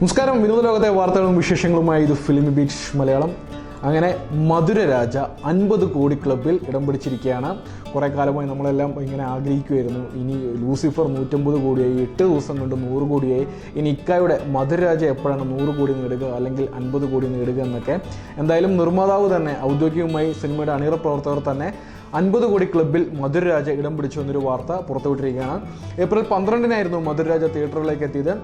നമസ്കാരം. വിനോദ ലോകത്തെ വാർത്തകളും വിശേഷങ്ങളുമായി ഇത് ഫിലിം ബീച്ച് മലയാളം. അങ്ങനെ മധുരരാജ അൻപത് കോടി ക്ലബിൽ ഇടം പിടിച്ചിരിക്കുകയാണ്. കുറേ കാലമായി നമ്മളെല്ലാം ഇങ്ങനെ ആഗ്രഹിക്കുമായിരുന്നു ഇനി ലൂസിഫർ നൂറ്റമ്പത് കോടിയായി എട്ട് ദിവസം കൊണ്ട് നൂറ് കോടിയായി. ഇനി ഇക്കായുടെ മധുരരാജ എപ്പോഴാണ് നൂറ് കോടി നേടുക അല്ലെങ്കിൽ അൻപത് കോടി നേടുക എന്നൊക്കെ. എന്തായാലും നിർമ്മാതാവ് തന്നെ ഔദ്യോഗികമായി സിനിമയുടെ അണിയറ പ്രവർത്തകർ തന്നെ അൻപത് കോടി ക്ലബിൽ മധുരരാജ ഇടം പിടിച്ചു എന്നൊരു വാർത്ത പുറത്തുവിട്ടിരിക്കുകയാണ്. ഏപ്രിൽ പന്ത്രണ്ടിനായിരുന്നു മധുരരാജ തിയേറ്ററിലേക്ക് എത്തിയത്.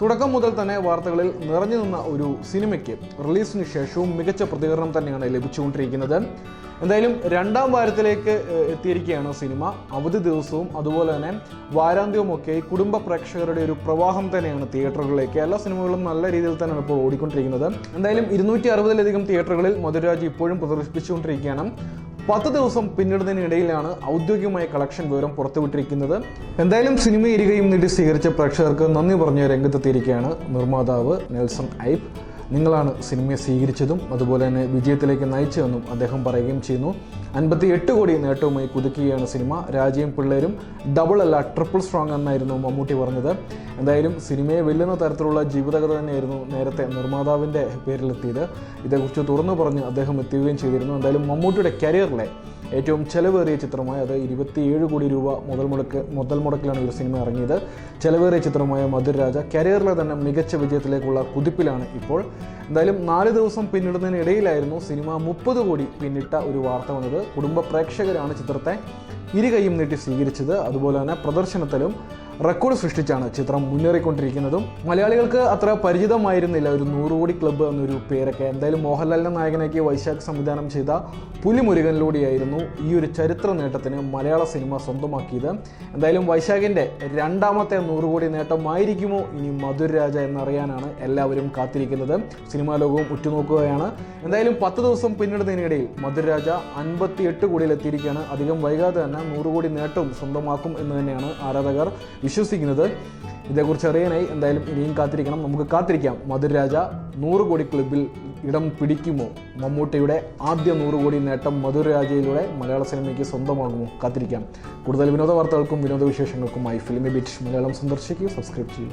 തുടക്കം മുതൽ തന്നെ വാർത്തകളിൽ നിറഞ്ഞു നിന്ന ഒരു സിനിമയ്ക്ക് റിലീസിന് ശേഷവും മികച്ച പ്രതികരണം തന്നെയാണ് ലഭിച്ചുകൊണ്ടിരിക്കുന്നത്. എന്തായാലും രണ്ടാം വാരത്തിലേക്ക് എത്തിയിരിക്കുകയാണ് സിനിമ. അവധി ദിവസവും അതുപോലെ തന്നെ വാരാന്ത്യവുമൊക്കെ കുടുംബ പ്രേക്ഷകരുടെ ഒരു പ്രവാഹം തന്നെയാണ് തിയേറ്ററുകളിലേക്ക്. എല്ലാ സിനിമകളും നല്ല രീതിയിൽ തന്നെയാണ് ഇപ്പോൾ ഓടിക്കൊണ്ടിരിക്കുന്നത്. എന്തായാലും ഇരുന്നൂറ്റി അറുപതിലധികം തിയേറ്ററുകളിൽ മധുരരാജ് ഇപ്പോഴും പ്രദർശിപ്പിച്ചുകൊണ്ടിരിക്കുകയാണ്. പത്ത് ദിവസം പിന്നിടുന്നതിനിടയിലാണ് ഔദ്യോഗികമായ കളക്ഷൻ വിവരം പുറത്തുവിട്ടിരിക്കുന്നത്. എന്തായാലും സിനിമ ഇരികയും നീട്ടി സ്വീകരിച്ച പ്രേക്ഷകർക്ക് നന്ദി പറഞ്ഞ് രംഗത്തെത്തിയിരിക്കുകയാണ് നിർമ്മാതാവ് നെൽസൺ ഐപ്പ്. നിങ്ങളാണ് സിനിമയെ സ്വീകരിച്ചതും അതുപോലെ തന്നെ വിജയത്തിലേക്ക് നയിച്ചതെന്നും അദ്ദേഹം പറയുകയും ചെയ്യുന്നു. അൻപത്തി എട്ട് കോടി നേട്ടവുമായി കുതിക്കുകയാണ് സിനിമ. രാജയും പിള്ളേരും ഡബിൾ അല്ല ട്രിപ്പിൾ സ്ട്രോങ് എന്നായിരുന്നു മമ്മൂട്ടി പറഞ്ഞത്. എന്തായാലും സിനിമയെ വെല്ലുന്ന തരത്തിലുള്ള ജീവിതകഥ തന്നെയായിരുന്നു നേരത്തെ നിർമ്മാതാവിന്റെ പേരിലെത്തിയത്. ഇതേക്കുറിച്ച് തുറന്നു പറഞ്ഞ് അദ്ദേഹം എത്തുകയും ചെയ്തിരുന്നു. എന്തായാലും മമ്മൂട്ടിയുടെ കരിയറിലെ ഏറ്റവും ചെലവേറിയ ചിത്രമായ അത് ഇരുപത്തിയേഴ് കോടി രൂപ മുതൽ മുടക്ക് മുതൽ മുടക്കിലാണ് ഒരു സിനിമ ഇറങ്ങിയത്. ചെലവേറിയ ചിത്രമായ മധുരരാജ കരിയറിലെ തന്നെ മികച്ച വിജയത്തിലേക്കുള്ള കുതിപ്പിലാണ് ഇപ്പോൾ എന്തായാലും നാല് ദിവസം പിന്നിടുന്നതിനിടയിലായിരുന്നു സിനിമ മുപ്പത് കോടി പിന്നിട്ട ഒരു വാർത്ത വന്നത്. കുടുംബ പ്രേക്ഷകരാണ് ചിത്രത്തെ ഇരു കൈയും നീട്ടി സ്വീകരിച്ചത് അതുപോലെ തന്നെ പ്രദർശനത്തിലും റെക്കോർഡ് സൃഷ്ടിച്ചാണ് ചിത്രം മുന്നേറിക്കൊണ്ടിരിക്കുന്നതും. മലയാളികൾക്ക് അത്ര പരിചിതമായിരുന്നില്ല. ഒരു നൂറുകോടി ക്ലബ്ബ് എന്നൊരു പേരൊക്കെ. എന്തായാലും മോഹൻലാലിനെ നായകനാക്കി വൈശാഖ് സംവിധാനം ചെയ്ത പുലിമുരുകനിലൂടെയായിരുന്നു ഈ ഒരു ചരിത്ര നേട്ടത്തിന് മലയാള സിനിമ സ്വന്തമാക്കിയത്. എന്തായാലും വൈശാഖിന്റെ രണ്ടാമത്തെ നൂറുകോടി നേട്ടമായിരിക്കുമോ? ഇനി മധുരരാജ എന്നറിയാനാണ് എല്ലാവരും കാത്തിരിക്കുന്നത്. സിനിമാ ലോകവും ഉറ്റുനോക്കുകയാണ്. എന്തായാലും പത്ത് ദിവസം പിന്നിടുന്നതിനിടയിൽ മധുരരാജ അൻപത്തിയെട്ട് കോടിയിലെത്തിയിരിക്കുകയാണ്. അധികം വൈകാതെ തന്നെ നൂറ് കോടി നേട്ടവും സ്വന്തമാക്കും എന്ന് തന്നെയാണ് ആരാധകർ വിശ്വസിക്കുന്നത്. ഇതേക്കുറിച്ച് അറിയാനായി എന്തായാലും ഇനിയും കാത്തിരിക്കണം. നമുക്ക് കാത്തിരിക്കാം. മധുരരാജ നൂറ് കോടി ക്ലബിൽ ഇടം പിടിക്കുമോ? മമ്മൂട്ടിയുടെ ആദ്യ നൂറ് കോടി നേട്ടം മധുരരാജയിലൂടെ മലയാള സിനിമയ്ക്ക് സ്വന്തമാകുമോ? കാത്തിരിക്കാം. കൂടുതൽ വിനോദ വാർത്തകൾക്കും വിനോദ വിശേഷങ്ങൾക്കുമായി ഫിലിമി ബിറ്റ് മലയാളം സന്ദർശിക്കുകയും സബ്സ്ക്രൈബ് ചെയ്യും